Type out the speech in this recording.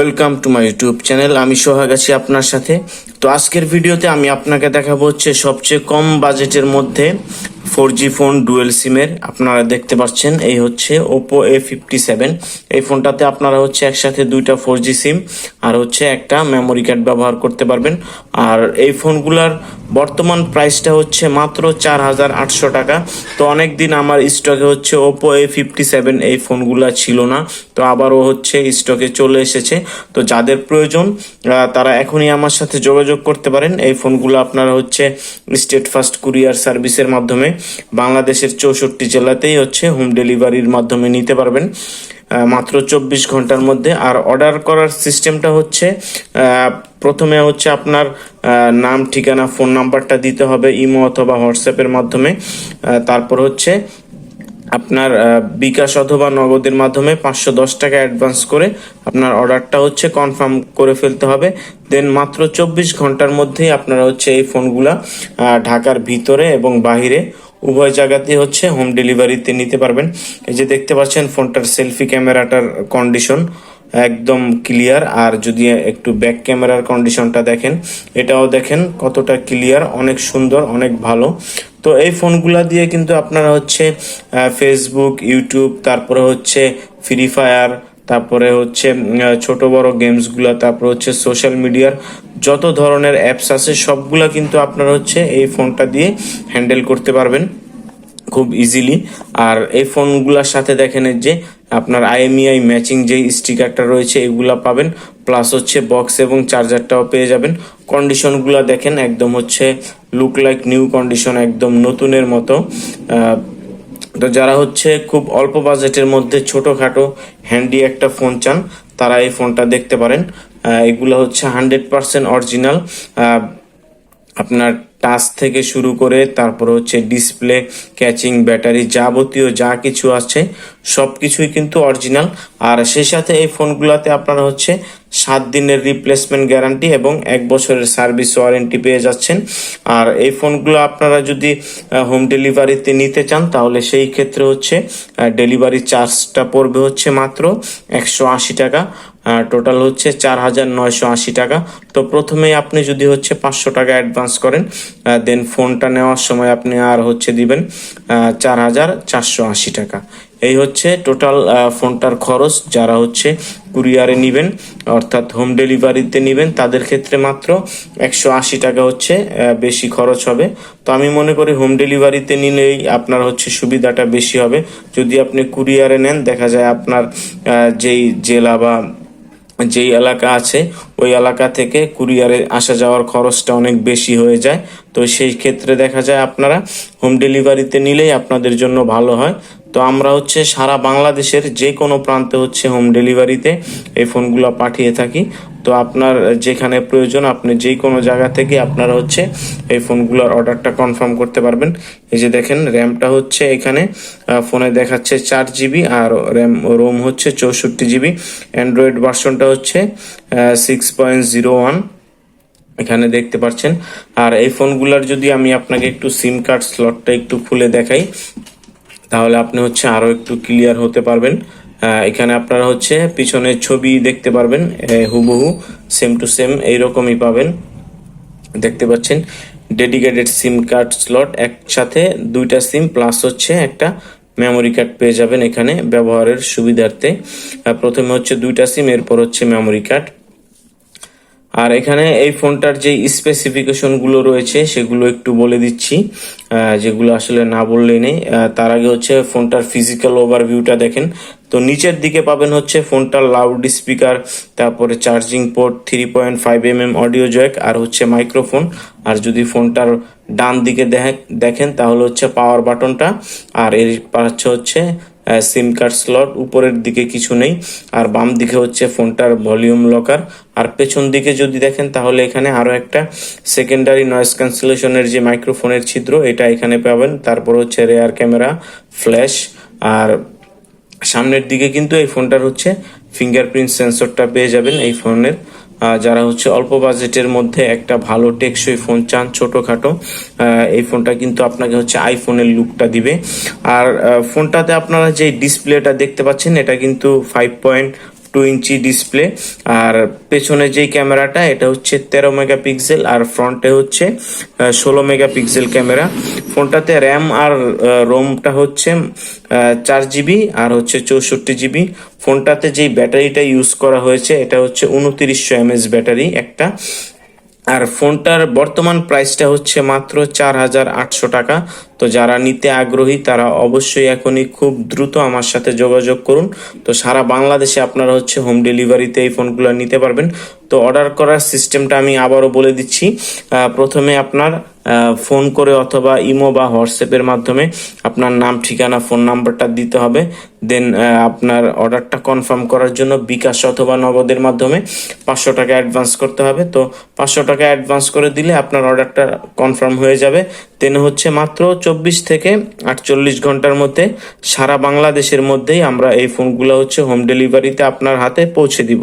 Welcome to my YouTube channel, আমি সোহাগ আছি আপনার সাথে। তো আজকের ভিডিওতে আমি আপনাকে দেখাবো হচ্ছে সবচেয়ে কম বাজেটের মধ্যে ফোর জি ফোন ডুয়েল সিমের আপনারা দেখতে পাচ্ছেন, এই হচ্ছে ওপো এ ফিফটি সেভেন এই ফোনটাতে আপনারা হচ্ছে একসাথে দুইটা ফোর জি সিম আর হচ্ছে একটা মেমোরি কার্ড ব্যবহার করতে পারবেন। আর এই ফোনগুলার বর্তমান প্রাইসটা হচ্ছে মাত্র চার হাজার আটশো টাকা। তো অনেক দিন আমার স্টকে হচ্ছে ওপো এ ফিফটি সেভেন এই ফোনগুলা ছিল না। তো আবারও হচ্ছে স্টকে চলে এসেছে। তো যাদের প্রয়োজন তারা এখনই আমার সাথে যোগাযোগ করতে পারেন। এই ফোনগুলো আপনারা হচ্ছে স্টেট ফাস্ট কুরিয়ার সার্ভিসের মাধ্যমে বাংলাদেশের চৌষট্টি জেলাতেই হচ্ছে হোম ডেলিভারির মাধ্যমে নিতে পারবেন। মাত্র চব্বিশ ঘণ্টার মধ্যে। আর অর্ডার করার সিস্টেমটা হচ্ছে প্রথমে হচ্ছে আপনার নাম, ঠিকানা ফোন নাম্বারটা দিতে হবে ইমো অথবা হোয়াটসঅ্যাপের মাধ্যমে। তারপর হচ্ছে আপনার বিকাশ অথবা নগদের মাধ্যমে পাঁচশো দশ টাকা অ্যাডভান্স করে আপনার অর্ডারটা হচ্ছে কনফার্ম করে ফেলতে হবে। দেন মাত্র চব্বিশ ঘণ্টার মধ্যেই আপনারা হচ্ছে এই ফোনগুলা ঢাকার ভিতরে এবং বাহিরে উভয় জায়গাতেই হচ্ছে হোম ডেলিভারিতে নিতে পারবেন। এই যে দেখতে পাচ্ছেন ফোনটার সেলফি ক্যামেরাটার কন্ডিশন একদম ক্লিয়ার আর যদি একটু ব্যাক ক্যামেরার কন্ডিশনটা দেখেন, এটাও দেখেন কতটা ক্লিয়ার অনেক সুন্দর, অনেক ভালো। তো এই ফোনগুলা দিয়ে কিন্তু আপনারা হচ্ছে ফেসবুক ইউটিউব তারপরে হচ্ছে ফ্রি ফায়ার তারপরে হচ্ছে ছোট বড় গেমসগুলো তারপরে হচ্ছে সোশ্যাল মিডিয়ার যত ধরনের অ্যাপস আছে, সবগুলা কিন্তু আপনারা হচ্ছে এই ফোনটা দিয়ে হ্যান্ডেল করতে পারবেন। খুব ইজিলি আর এই ফোনগুলোর সাথে দেখেন যে আপনার আইএমইআই ম্যাচিং যে স্টিকারটা রয়েছে, এগুলা পাবেন। প্লাস হচ্ছে বক্স এবং চার্জারটাও পেয়ে যাবেন। কন্ডিশনগুলো দেখেন, একদম হচ্ছে লুক লাইক নিউ কন্ডিশন একদম নতুনের মতো। তো যারা হচ্ছে খুব অল্প বাজেটের মধ্যে ছোটোখাটো হ্যান্ডি একটা ফোন চান, তারা এই ফোনটা দেখতে পারেন। এগুলো হচ্ছে হান্ড্রেড পার্সেন্ট অরিজিনাল আপনার টাচ থেকে শুরু করে তারপর হচ্ছে ডিসপ্লে, ক্যাচিং, ব্যাটারি যাবতীয় যা কিছু আছে সব কিছুই কিন্তু অরিজিনাল। আর সেই সাথে এই ফোনগুলোতে আপনারা হচ্ছে সাত দিনের রিপ্লেসমেন্ট গ্যারান্টি এবং এক বছরের সার্ভিস ওয়ারেন্টি পেয়ে যাচ্ছেন। আর এই ফোনগুলো আপনারা যদি হোম ডেলিভারিতে নিতে চান, তাহলে সেই ক্ষেত্রে হচ্ছে ডেলিভারি চার্জটা পড়বে হচ্ছে মাত্র একশো আশি টাকা। টোটাল হচ্ছে চার হাজার নয়শো আশি টাকা। তো প্রথমেই আপনি যদি হচ্ছে পাঁচশো টাকা অ্যাডভান্স করেন দেন ফোনটা নেওয়ার সময় আপনি আর হচ্ছে দিবেন চার হাজার চারশো আশি টাকা। এই হচ্ছে টোটাল ফোনটার খরচ যারা হচ্ছে কুরিয়ারে নিবেন, অর্থাৎ হোম ডেলিভারিতে নিবেন, তাদের ক্ষেত্রে মাত্র একশো আশি টাকা হচ্ছে বেশি খরচ হবে। তো আমি মনে করি হোম ডেলিভারিতে নিলেই আপনার হচ্ছে সুবিধাটা বেশি হবে। যদি আপনি কুরিয়ারে নেন, দেখা যায় আপনার যেই জেলা বা যেই এলাকা আছে, ওই এলাকা থেকে কুরিয়ারে আসা যাওয়ার খরচটা অনেক বেশি হয়ে যায়। তো সেই ক্ষেত্রে দেখা যায় আপনারা হোম ডেলিভারিতে নিলেই আপনাদের জন্য ভালো হয়। তো আমরা হচ্ছে সারা বাংলাদেশের যে কোনো প্রান্তে হচ্ছে হোম ডেলিভারিতে এই ফোনগুলো পাঠিয়ে থাকি। তো আপনার যেখানে প্রয়োজন, আপনি যে কোনো জায়গা থেকে আপনারা হচ্ছে এই ফোনগুলোর অর্ডারটা কনফার্ম করতে পারবেন। এই যে দেখেন র্যামটা হচ্ছে এখানে ফোনে দেখাচ্ছে চার জিবি আর র্যাম রোম হচ্ছে চৌষট্টি জিবি অ্যান্ড্রয়েড ভার্সনটা হচ্ছে সিক্স পয়েন্ট জিরো ওয়ান এখানে দেখতে পাচ্ছেন। আর এই ফোনগুলোর যদি আমি আপনাকে একটু সিম কার্ড স্লটটা একটু খুলে দেখাই তাহলে আপনি হচ্ছে আরও একটু ক্লিয়ার হতে পারবেন। এখানে আপনারা হচ্ছে পিছনের ছবি দেখতে পারবেন হুবহু সেম টু সেম এইরকমই পাবেন। দেখতে পাচ্ছেন ডেডিকেটেড সিম কার্ড স্লট একসাথে দুইটা সিম প্লাস হচ্ছে একটা মেমোরি কার্ড পেয়ে যাবেন এখানে ব্যবহারের সুবিধার্থে। প্রথমে হচ্ছে দুইটা সিম এরপর হচ্ছে মেমোরি কার্ড আর এখানে এই ফোনটার যে স্পেসিফিকেশনগুলো রয়েছে, সেগুলো একটু বলে দিচ্ছি যেগুলো আসলে না বললেই নেই। তার আগে হচ্ছে ফোনটার ফিজিক্যাল ওভারভিউটা দেখেন। তো নিচের দিকে পাবেন হচ্ছে ফোনটার লাউড স্পিকার তারপরে charging port three point five M M audio jack আর হচ্ছে মাইক্রোফোন আর যদি ফোনটার ডান দিকে দেখে- দেখেন তাহলে হচ্ছে পাওয়ার বাটনটা আর এর পাচ্ছে হচ্ছে সিম কার্ড স্লট উপরের দিকে কিছু নেই, আর বাম দিকে হচ্ছে ফোনটার ভলিউম লকার আর পেছন দিকে যদি দেখেন তাহলে এখানে আরও একটা সেকেন্ডারি নয়েস ক্যান্সেলেশনের যে মাইক্রোফোনের ছিদ্র, এটা এখানে পাবেন। তারপর হচ্ছে রেয়ার ক্যামেরা ফ্ল্যাশ আর সামনের দিকে কিন্তু এই ফোনটার হচ্ছে ফিঙ্গারপ্রিন্ট সেন্সরটা পেয়ে যাবেন এই ফোনের। যারা হচ্ছে অল্প বাজেটের মধ্যে একটা ভালো টেকসই ফোন চান ছোটখাটো এই ফোনটা কিন্তু আপনাকে হচ্ছে আইফোনের লুকটা দিবে। আর ফোনটাতে আপনারা যে ডিসপ্লেটা দেখতে পাচ্ছেন, এটা কিন্তু ফাইভ পয়েন্ট টু ইঞ্চি ডিসপ্লে আর পেছনে যেই ক্যামেরাটা, এটা হচ্ছে তেরো মেগাপিক্সেল, আর ফ্রন্টে হচ্ছে ষোলো মেগাপিক্সেল ক্যামেরা। ফোনটাতে র্যাম আর রোমটা হচ্ছে চার জিবি আর হচ্ছে চৌষট্টি জিবি। ফোনটাতে যেই ব্যাটারিটা ইউজ করা হয়েছে, এটা হচ্ছে উনত্রিশশো এমএস ব্যাটারি একটা। আর ফোনটার বর্তমান প্রাইসটা হচ্ছে মাত্র চার হাজার আটশো টাকা। তো যারা নিতে আগ্রহী, তারা অবশ্যই এখনই খুব দ্রুত আমার সাথে যোগাযোগ করুন। তো সারা বাংলাদেশে আপনারা হচ্ছে হোম ডেলিভারিতে এই ফোনগুলো নিতে পারবেন। তো অর্ডার করার সিস্টেমটা আমি আবারও বলে দিচ্ছি। প্রথমে আপনার ফোন করে অথবা ইমো বা হোয়াটসঅ্যাপের মাধ্যমে আপনার নাম, ঠিকানা, ফোন নাম্বারটা দিতে হবে। দেন আপনার অর্ডারটা কনফার্ম করার জন্য বিকাশ অথবা নগদের মাধ্যমে পাঁচশো টাকা অ্যাডভান্স করতে হবে। তো পাঁচশো টাকা অ্যাডভান্স করে দিলে আপনার অর্ডারটা কনফার্ম হয়ে যাবে। দেন হচ্ছে মাত্র চব্বিশ থেকে আটচল্লিশ ঘণ্টার মধ্যে সারা বাংলাদেশের মধ্যেই আমরা এই ফোনগুলো হচ্ছে হোম ডেলিভারিতে আপনার হাতে পৌঁছে দিব।